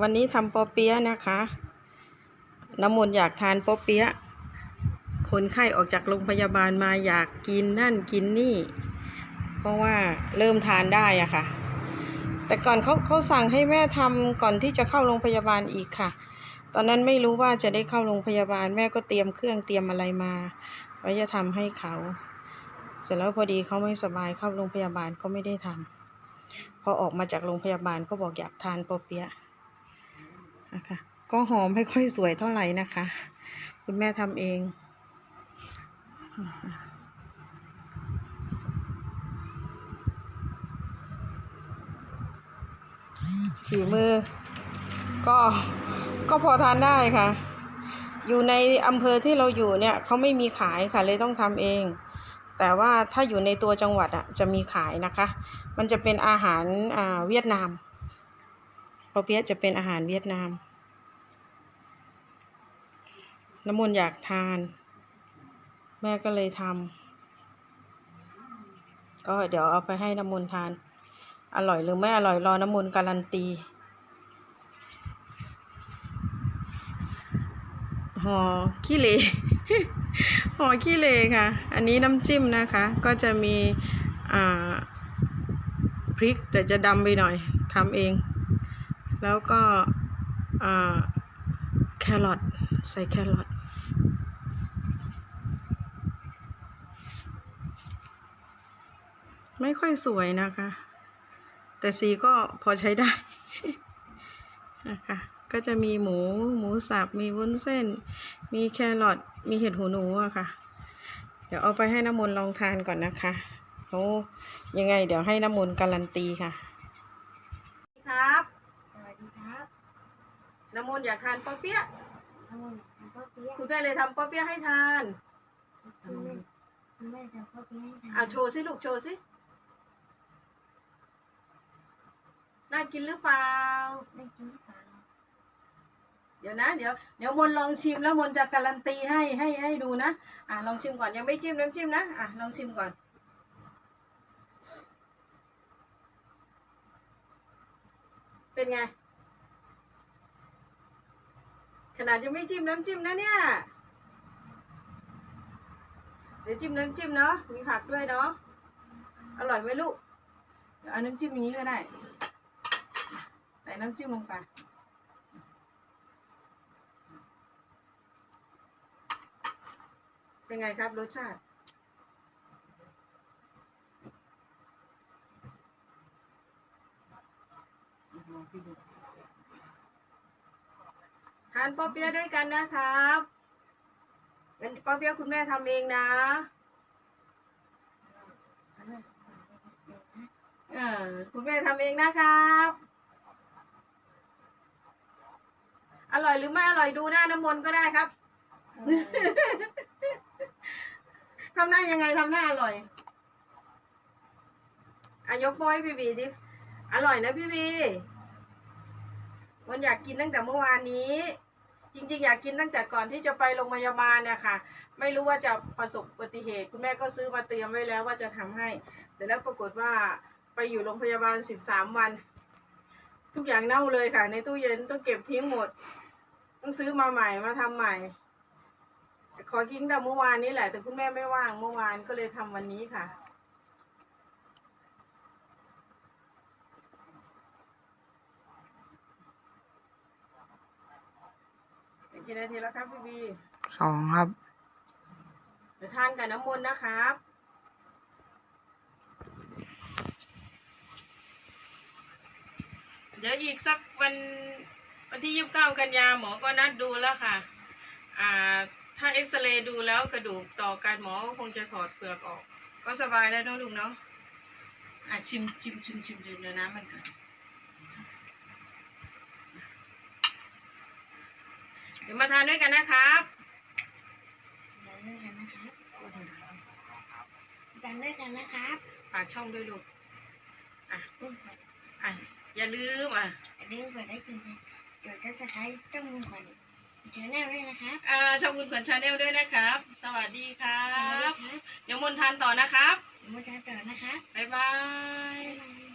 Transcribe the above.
วันนี้ทำปอเปี๊ยะนะคะ น้ำมนต์อยากทานปอเปี๊ยะคนไข้ออกจากโรงพยาบาลมาอยากกินนั่นกินนี่ เพราะว่าเริ่มทานได้อะค่ะ แต่ก่อนเขาเขาสั่งให้แม่ทำก่อนที่จะเข้าโรงพยาบาลอีกค่ะ ตอนนั้นไม่รู้ว่าจะได้เข้าโรงพยาบาลแม่ก็เตรียมเครื่องเตรียมอะไรมาไว้จะทำให้เขา เสร็จแล้วพอดีเขาไม่สบายเข้าโรงพยาบาลก็ไม่ได้ทำพอออกมาจากโรงพยาบาลก็บอกอยากทานปอเปี๊ยะ นะคะ ก็หอมไม่ค่อยสวยเท่าไหร่นะคะ คุณแม่ทำเองฝีมือ ก็ ก็พอทานได้ค่ะ อยู่ในอำเภอที่เราอยู่เนี่ยเขาไม่มีขายค่ะเลยต้องทำเอง แต่ว่าถ้าอยู่ในตัวจังหวัดอะจะมีขายนะคะ มันจะเป็นอาหารเวียดนามปอเปี๊ยะจะเป็นอาหารเวียดนาม น้ำมนต์อยากทาน แม่ก็เลยทำก็เดี๋ยวเอาไปให้น้ำมนต์ทาน อร่อยหรือไม่อร่อยรอน้ำมนต์การันตีห่อขี้เหร่ห่อขี้เหร่ค่ะ อันนี้น้ำจิ้มนะคะ ก็จะมีอ่าพริกแต่จะดำไปหน่อยทำเอง แล้วก็แครอทใส่แครอท ไม่ค่อยสวยนะคะ แต่สีก็พอใช้ได้นะคะก็จะมีหมูหมูสับมีวุ้นเส้น มีแครอทมีเห็ดหูหนูอะค่ะ เดี๋ยวเอาไปให้น้ำมนต์ลองทานก่อนนะคะโอ้ยังไง เดี๋ยวให้น้ำมนต์การันตีค่ะ ครับสวัสดีครับ น้ำมนต์อยากทานปอเปี๊ยะ ทำข้าวเปี๊ยะคุณแม่เลยทำปอเปี๊ยะให้ทานคุณแม่คุณแม่ทำข้าวเปี๊ยะให้ทานอะโชว์สิลูกโชว์สิน่ากินหรือเปล่า ได้กินหรือเปล่าเดี๋ยวนะ เดี๋ยวเดี๋ยวมนต์ลองชิมแล้วมนต์จะการันตีให้ให้ให้ดูนะ อะลองชิมก่อนยังไม่จิ้มน้ำจิ้มนะอะลองชิมก่อน เป็นไง ขนาดยังไม่จิ้มน้ำจิ้มนะเนี่ย เดี๋ยวจิ้มน้ำจิ้มเนาะ มีผักด้วยเนาะ อร่อยไหมลูก เดี๋ยวเอาน้ำจิ้มอย่างนี้ก็ได้ ใส่น้ำจิ้มลงไปเป็นไงครับรสชาติ ทานปอเปี๊ยะด้วยกันนะครับเป็นปอเปี๊ยะคุณแม่ทำเองนะเออคุณแม่ทำเองนะครับ อร่อยหรือไม่อร่อยดูหน้าน้ำมนต์ก็ได้ครับทำหน้ายังไงทำหน้าอร่อยอายกโป้ให้พี่บีดิอร่อยนะพี่บีวันอยากกินตั้งแต่เมื่อวานนี้ จริงๆ อยากกินตั้งแต่ก่อนที่จะไปโรงพยาบาลเนี่ยค่ะ ไม่รู้ว่าจะประสบอุบัติเหตุ คุณแม่ก็ซื้อมาเตรียมไว้แล้วว่าจะทำให้ แต่แล้วปรากฏว่าไปอยู่โรงพยาบาลสิบสามวัน ทุกอย่างเน่าเลยค่ะ ในตู้เย็นต้องเก็บทิ้งหมด ต้องซื้อมาใหม่มาทำใหม่ ขอกินแต่เมื่อวานนี้แหละ แต่คุณแม่ไม่ว่างเมื่อวานก็เลยทำวันนี้ค่ะ กี่นาทีแล้วครับพี่บีสองครับ เดี๋ยวทานกับน้ำมนต์นะครับ เดี๋ยวอีกสักวันวันที่ยี่สิบเก้ากันยาหมอก็นัดดูแล้วค่ะ อ่า ถ้าเอ็กซเรย์ดูแล้วกระดูกต่อการหมอก็คงจะถอดเปลือกออก ก็สบายแล้วเนอะลุงเนาะอะชิมชิมชิมชิมชิมเดี๋ยวน้ำมันก่อน ดี๋ยวมาทานด้วยกันนะครับทานด้วยกันนะครับทานด้วยกันนะครับฝากช่องด้วยลูกอะร่วมกันอะอย่าลืมอะอย่าลืมกดไลค์กดแชร์กดซับสไครต์จ้องมุมขวัญเจอแน่ด้วยนะครับอ่าช่องคุณขวัญชาแนลด้วยนะครับ สวัสดีครัสวัสดีบครับเดี๋ยวมนต์ทานต่อนะครับมาทานต่อนะครับบ๊ายบายบ๊ายบาย